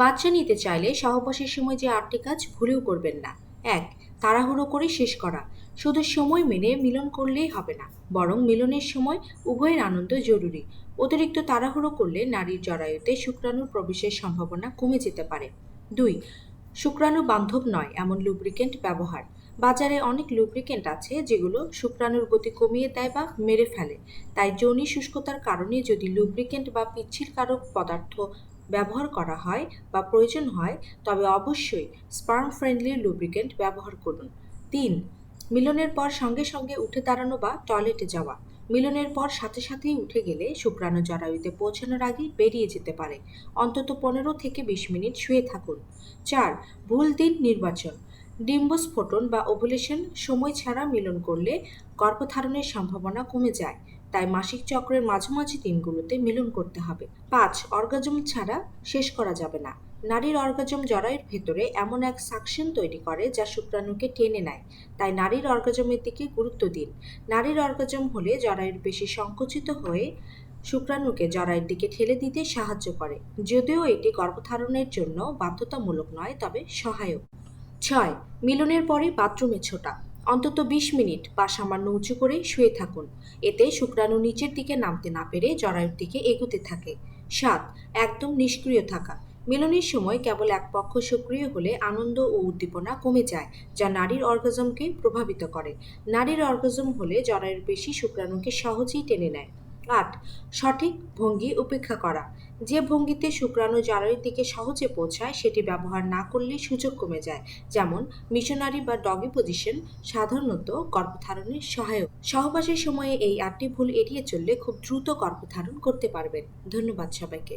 বাচ্চা নিতে চাইলে সহবাসের সময় যে আটটি কাজ ভুলেও করবেন না। এক, তাড়াহুড়ো করে শেষ করা। শুধু সময় মেনে মিলন করলেই হবে না, বরং মিলনের সময় উভয়ের আনন্দ জরুরি। অতিরিক্ত তাড়াহুড়ো করলে নারীর জরায়ুতে শুক্রাণুর প্রবেশের সম্ভাবনা কমে যেতে পারে। দুই, শুক্রাণু বান্ধব নয়, এমন লুব্রিকেন্ট ব্যবহার। বাজারে অনেক লুব্রিকেন্ট আছে যেগুলো শুক্রাণুর গতি কমিয়ে দেয় বা মেরে ফেলে। তাই যৌনি শুষ্কতার কারণে যদি লুব্রিকেন্ট বা পিচ্ছিল কারক পদার্থ ব্যবহার করা হয় বা প্রয়োজন হয়, তবে অবশ্যই স্পার্ম ফ্রেন্ডলি লুব্রিকেন্ট ব্যবহার করুন। তিন, মিলনের পর সঙ্গে সঙ্গে উঠে দাঁড়ানো বা টয়লেটে যাওয়া। মিলনের পর সাথে সাথেই উঠে গেলে শুক্রাণু জরায়ুতে পৌঁছানোর আগে বেরিয়ে যেতে পারে। অন্তত পনেরো থেকে বিশ মিনিট শুয়ে থাকুন। চার, ভুল দিন নির্বাচন। ডিম্বস্ফোটন বা ওভুলেশন সময় ছাড়া মিলন করলে গর্ভধারণের সম্ভাবনা কমে যায়। তাই মাসিক চক্রের মাঝামাঝি দিনগুলোতে মিলন করতে হবে। পাঁচ, অর্গাজম ছাড়া শেষ করা যাবে না। নারীর অর্গাজম জরায়ুর ভেতরে এমন এক সাকশন তৈরি করে যা শুক্রাণুকে টেনে নেয়। তাই নারীর অর্গাজমের দিকে গুরুত্ব দিন। নারীর অর্গাজম হলে জরায়ুর বেশি সংকুচিত হয়ে শুক্রাণুকে জরায়ুর দিকে ঠেলে দিতে সাহায্য করে। যদিও এটি গর্ভধারণের জন্য বাধ্যতামূলক নয়, তবে সহায়ক। ছয় মিলনের পরে বাথরুমে ছোটা। অন্তত বিশ মিনিট বা সামান্য উঁচু করে শুয়ে থাকুন। এতে শুক্রাণু নিচের দিকে নামতে না পেরে জরায়ুর দিকে এগোতে থাকে। সাত, একদম নিষ্ক্রিয় থাকা। মিলনের সময় কেবল এক পক্ষ সক্রিয় হলে আনন্দ ও উদ্দীপনা কমে যায়, যা নারীর অর্গাজমকে প্রভাবিত করে। নারীর অর্গাজম হলে জরায়ুর বেশি শুক্রাণুকে সহজেই টেনে নেয়। আট সঠিক ভঙ্গি উপেক্ষা করা। যে ভঙ্গিতে শুক্রাণু জরায়ুর দিকে সহজে পৌঁছায়, সেটি ব্যবহার না করলে সুযোগ কমে যায়। যেমন, মিশনারি বা ডগি পজিশন সাধারণত গর্ভধারণের সহায়ক। সহবাসের সময়ে এই আটটি ভুল এড়িয়ে চললে খুব দ্রুত গর্ভধারণ করতে পারবেন। ধন্যবাদ সবাইকে।